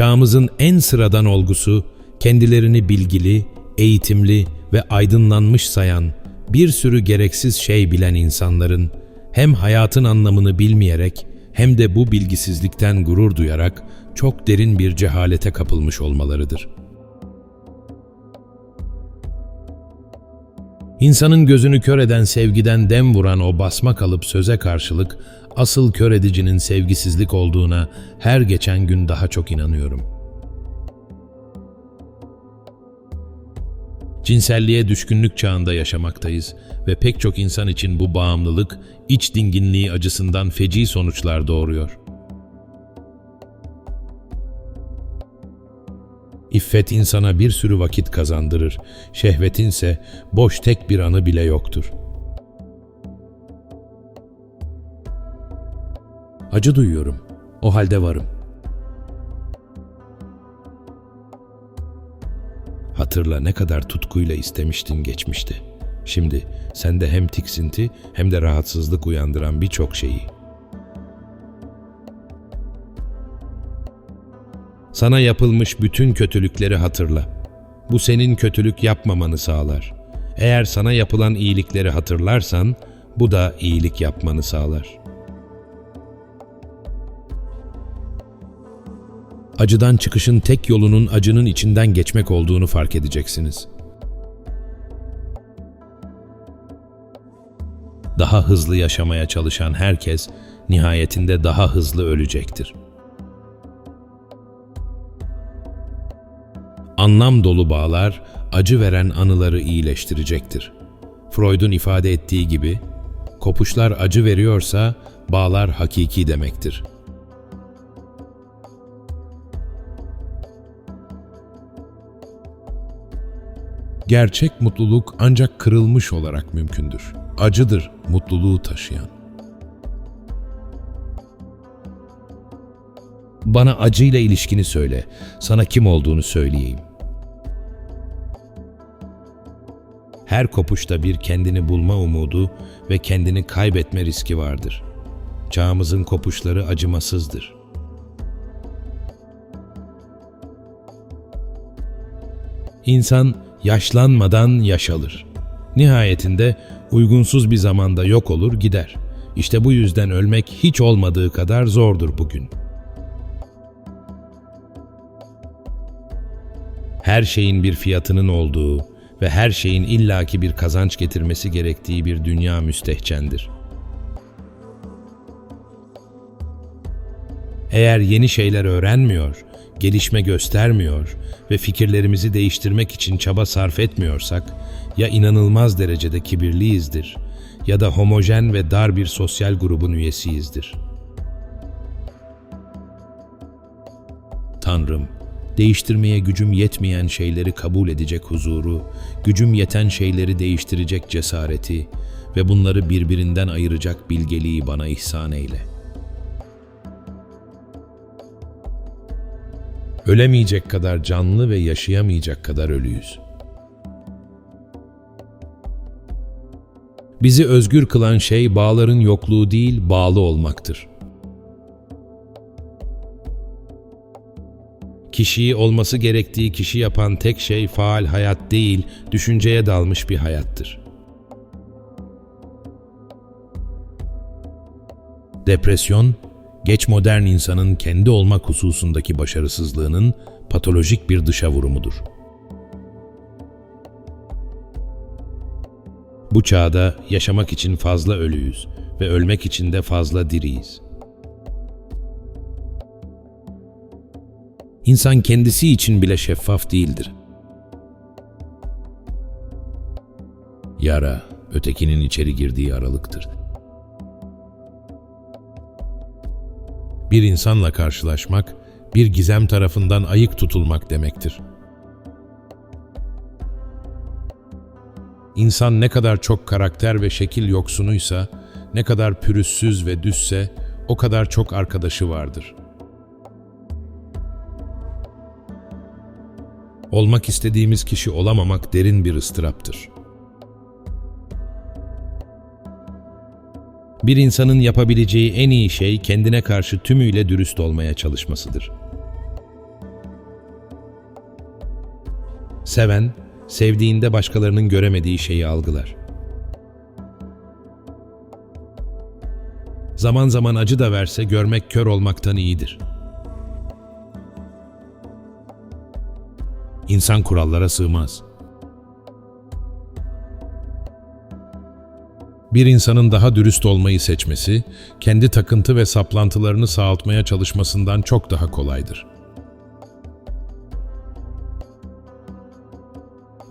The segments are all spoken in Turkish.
Çağımızın en sıradan olgusu, kendilerini bilgili, eğitimli ve aydınlanmış sayan, bir sürü gereksiz şey bilen insanların hem hayatın anlamını bilmeyerek hem de bu bilgisizlikten gurur duyarak çok derin bir cehalete kapılmış olmalarıdır. İnsanın gözünü kör eden sevgiden dem vuran o basma kalıp söze karşılık asıl kör edicinin sevgisizlik olduğuna her geçen gün daha çok inanıyorum. Cinselliğe düşkünlük çağında yaşamaktayız ve pek çok insan için bu bağımlılık iç dinginliği acısından feci sonuçlar doğuruyor. İffet insana bir sürü vakit kazandırır, şehvetinse boş tek bir anı bile yoktur. Acı duyuyorum, o halde varım. Hatırla ne kadar tutkuyla istemiştin geçmişte. Şimdi sende hem tiksinti hem de rahatsızlık uyandıran birçok şeyi. Sana yapılmış bütün kötülükleri hatırla. Bu senin kötülük yapmamanı sağlar. Eğer sana yapılan iyilikleri hatırlarsan, bu da iyilik yapmanı sağlar. Acıdan çıkışın tek yolunun acının içinden geçmek olduğunu fark edeceksiniz. Daha hızlı yaşamaya çalışan herkes nihayetinde daha hızlı ölecektir. Anlam dolu bağlar acı veren anıları iyileştirecektir. Freud'un ifade ettiği gibi, kopuşlar acı veriyorsa bağlar hakiki demektir. Gerçek mutluluk ancak kırılmış olarak mümkündür. Acıdır mutluluğu taşıyan. Bana acıyla ilişkini söyle. Sana kim olduğunu söyleyeyim. Her kopuşta bir kendini bulma umudu ve kendini kaybetme riski vardır. Çağımızın kopuşları acımasızdır. İnsan yaşlanmadan yaşalır. Nihayetinde uygunsuz bir zamanda yok olur gider. İşte bu yüzden ölmek hiç olmadığı kadar zordur bugün. Her şeyin bir fiyatının olduğu ve her şeyin illaki bir kazanç getirmesi gerektiği bir dünya müstehcendir. Eğer yeni şeyler öğrenmiyor, gelişme göstermiyor ve fikirlerimizi değiştirmek için çaba sarf etmiyorsak ya inanılmaz derecede kibirliyizdir ya da homojen ve dar bir sosyal grubun üyesiyizdir. Tanrım, değiştirmeye gücüm yetmeyen şeyleri kabul edecek huzuru, gücüm yeten şeyleri değiştirecek cesareti ve bunları birbirinden ayıracak bilgeliği bana ihsan eyle.'' Ölemeyecek kadar canlı ve yaşayamayacak kadar ölüyüz. Bizi özgür kılan şey bağların yokluğu değil, bağlı olmaktır. Kişiyi olması gerektiği kişi yapan tek şey faal hayat değil, düşünceye dalmış bir hayattır. Depresyon, geç modern insanın kendi olmak hususundaki başarısızlığının patolojik bir dışa vurumudur. Bu çağda yaşamak için fazla ölüyüz ve ölmek için de fazla diriyiz. İnsan kendisi için bile şeffaf değildir. Yara, ötekinin içeri girdiği aralıktır. Bir insanla karşılaşmak, bir gizem tarafından ayık tutulmak demektir. İnsan ne kadar çok karakter ve şekil yoksunuysa, ne kadar pürüzsüz ve düzse, o kadar çok arkadaşı vardır. Olmak istediğimiz kişi olamamak derin bir ıstıraptır. Bir insanın yapabileceği en iyi şey kendine karşı tümüyle dürüst olmaya çalışmasıdır. Seven, sevdiğinde başkalarının göremediği şeyi algılar. Zaman zaman acı da verse görmek kör olmaktan iyidir. İnsan kurallara sığmaz. Bir insanın daha dürüst olmayı seçmesi, kendi takıntı ve saplantılarını sağaltmaya çalışmasından çok daha kolaydır.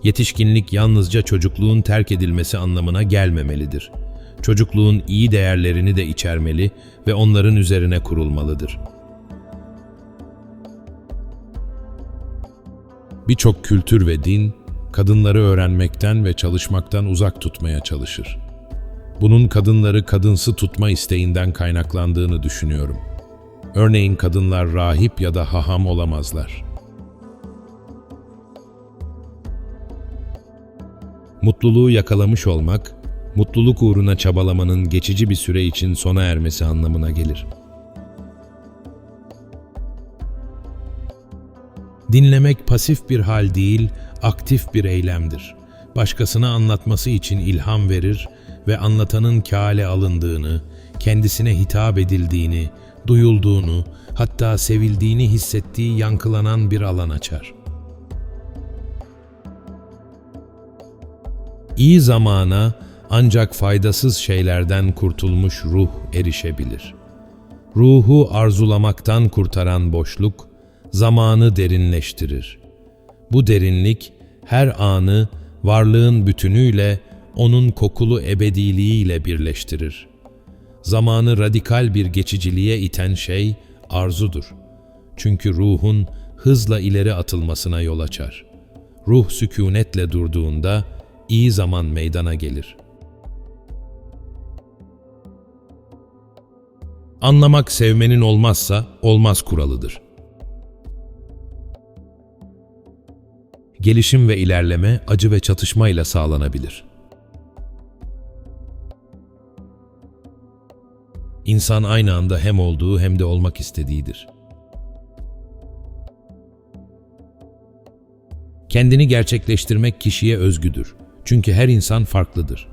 Yetişkinlik yalnızca çocukluğun terk edilmesi anlamına gelmemelidir. Çocukluğun iyi değerlerini de içermeli ve onların üzerine kurulmalıdır. Birçok kültür ve din, kadınları öğrenmekten ve çalışmaktan uzak tutmaya çalışır. Bunun kadınları kadınsı tutma isteğinden kaynaklandığını düşünüyorum. Örneğin kadınlar rahip ya da haham olamazlar. Mutluluğu yakalamış olmak, mutluluk uğruna çabalamanın geçici bir süre için sona ermesi anlamına gelir. Dinlemek pasif bir hal değil, aktif bir eylemdir. Başkasına anlatması için ilham verir ve anlatanın kâale alındığını, kendisine hitap edildiğini, duyulduğunu, hatta sevildiğini hissettiği yankılanan bir alan açar. İyi zamana ancak faydasız şeylerden kurtulmuş ruh erişebilir. Ruhu arzulamaktan kurtaran boşluk, zamanı derinleştirir. Bu derinlik her anı varlığın bütünüyle onun kokulu ebediliğiyle birleştirir. Zamanı radikal bir geçiciliğe iten şey arzudur. Çünkü ruhun hızla ileri atılmasına yol açar. Ruh sükunetle durduğunda iyi zaman meydana gelir. Anlamak sevmenin olmazsa olmaz kuralıdır. Gelişim ve ilerleme acı ve çatışmayla sağlanabilir. İnsan aynı anda hem olduğu hem de olmak istediğidir. Kendini gerçekleştirmek kişiye özgüdür. Çünkü her insan farklıdır.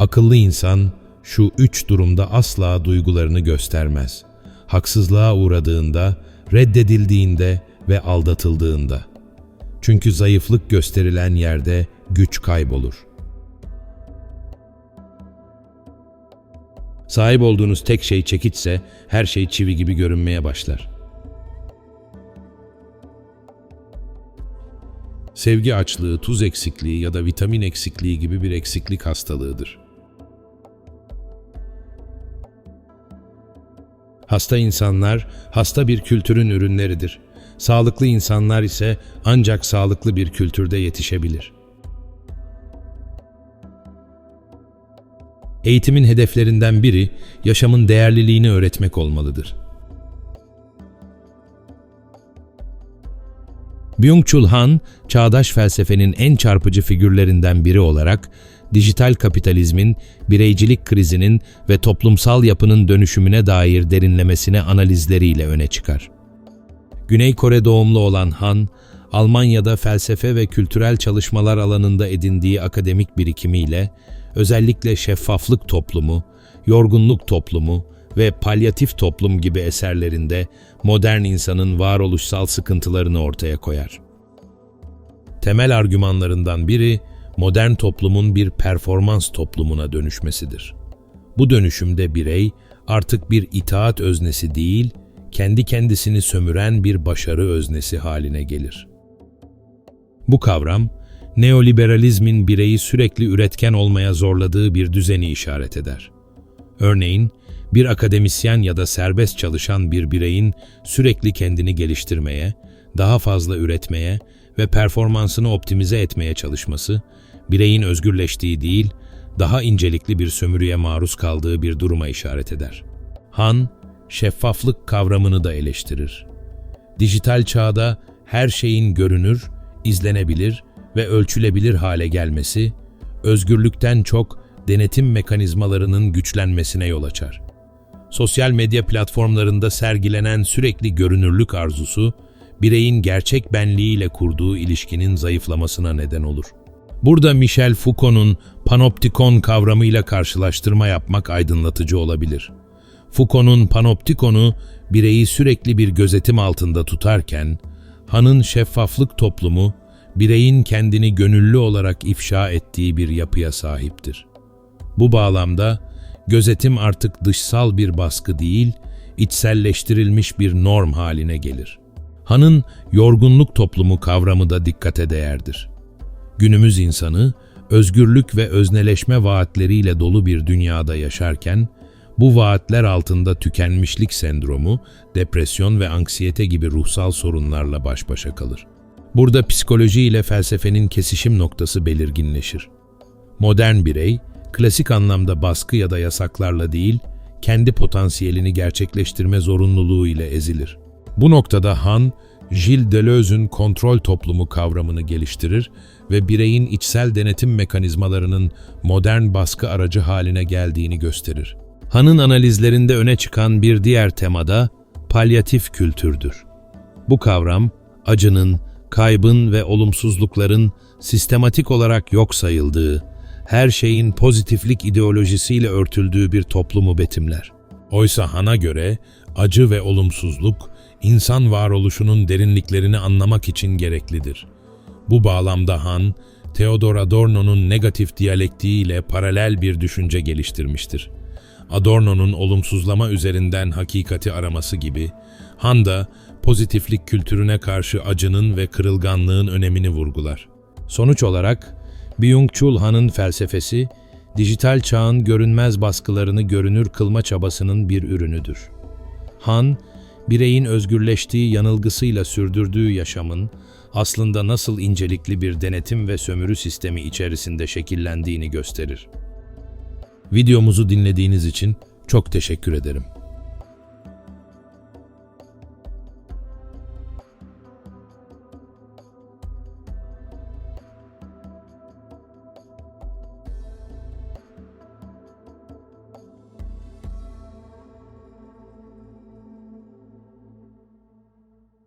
Akıllı insan şu üç durumda asla duygularını göstermez. Haksızlığa uğradığında, reddedildiğinde ve aldatıldığında. Çünkü zayıflık gösterilen yerde güç kaybolur. Sahip olduğunuz tek şey çekiçse her şey çivi gibi görünmeye başlar. Sevgi açlığı, tuz eksikliği ya da vitamin eksikliği gibi bir eksiklik hastalığıdır. Hasta insanlar hasta bir kültürün ürünleridir. Sağlıklı insanlar ise ancak sağlıklı bir kültürde yetişebilir. Eğitimin hedeflerinden biri yaşamın değerliliğini öğretmek olmalıdır. Byung-Chul Han, çağdaş felsefenin en çarpıcı figürlerinden biri olarak dijital kapitalizmin, bireycilik krizinin ve toplumsal yapının dönüşümüne dair derinlemesine analizleriyle öne çıkar. Güney Kore doğumlu olan Han, Almanya'da felsefe ve kültürel çalışmalar alanında edindiği akademik birikimiyle özellikle şeffaflık toplumu, yorgunluk toplumu ve palyatif toplum gibi eserlerinde modern insanın varoluşsal sıkıntılarını ortaya koyar. Temel argümanlarından biri modern toplumun bir performans toplumuna dönüşmesidir. Bu dönüşümde birey artık bir itaat öznesi değil, kendi kendisini sömüren bir başarı öznesi haline gelir. Bu kavram, neoliberalizmin bireyi sürekli üretken olmaya zorladığı bir düzeni işaret eder. Örneğin, bir akademisyen ya da serbest çalışan bir bireyin sürekli kendini geliştirmeye, daha fazla üretmeye ve performansını optimize etmeye çalışması, bireyin özgürleştiği değil, daha incelikli bir sömürüye maruz kaldığı bir duruma işaret eder. Han, şeffaflık kavramını da eleştirir. Dijital çağda her şeyin görünür, izlenebilir ve ölçülebilir hale gelmesi, özgürlükten çok denetim mekanizmalarının güçlenmesine yol açar. Sosyal medya platformlarında sergilenen sürekli görünürlük arzusu, bireyin gerçek benliğiyle kurduğu ilişkinin zayıflamasına neden olur. Burada Michel Foucault'un panoptikon kavramıyla karşılaştırma yapmak aydınlatıcı olabilir. Foucault'un panoptikonu bireyi sürekli bir gözetim altında tutarken, Han'ın şeffaflık toplumu, bireyin kendini gönüllü olarak ifşa ettiği bir yapıya sahiptir. Bu bağlamda gözetim artık dışsal bir baskı değil, içselleştirilmiş bir norm haline gelir. Han'ın yorgunluk toplumu kavramı da dikkate değerdir. Günümüz insanı özgürlük ve özneleşme vaatleriyle dolu bir dünyada yaşarken, bu vaatler altında tükenmişlik sendromu, depresyon ve anksiyete gibi ruhsal sorunlarla baş başa kalır. Burada psikoloji ile felsefenin kesişim noktası belirginleşir. Modern birey, klasik anlamda baskı ya da yasaklarla değil, kendi potansiyelini gerçekleştirme zorunluluğu ile ezilir. Bu noktada Han, Gilles Deleuze'ün kontrol toplumu kavramını geliştirir ve bireyin içsel denetim mekanizmalarının modern baskı aracı haline geldiğini gösterir. Han'ın analizlerinde öne çıkan bir diğer temada palyatif kültürdür. Bu kavram, acının, kaybın ve olumsuzlukların sistematik olarak yok sayıldığı, her şeyin pozitiflik ideolojisiyle örtüldüğü bir toplumu betimler. Oysa Han'a göre acı ve olumsuzluk, insan varoluşunun derinliklerini anlamak için gereklidir. Bu bağlamda Han, Theodor Adorno'nun negatif diyalektiği ile paralel bir düşünce geliştirmiştir. Adorno'nun olumsuzlama üzerinden hakikati araması gibi, Han da pozitiflik kültürüne karşı acının ve kırılganlığın önemini vurgular. Sonuç olarak, Byung-Chul Han'ın felsefesi, dijital çağın görünmez baskılarını görünür kılma çabasının bir ürünüdür. Han, bireyin özgürleştiği yanılgısıyla sürdürdüğü yaşamın aslında nasıl incelikli bir denetim ve sömürü sistemi içerisinde şekillendiğini gösterir. Videomuzu dinlediğiniz için çok teşekkür ederim.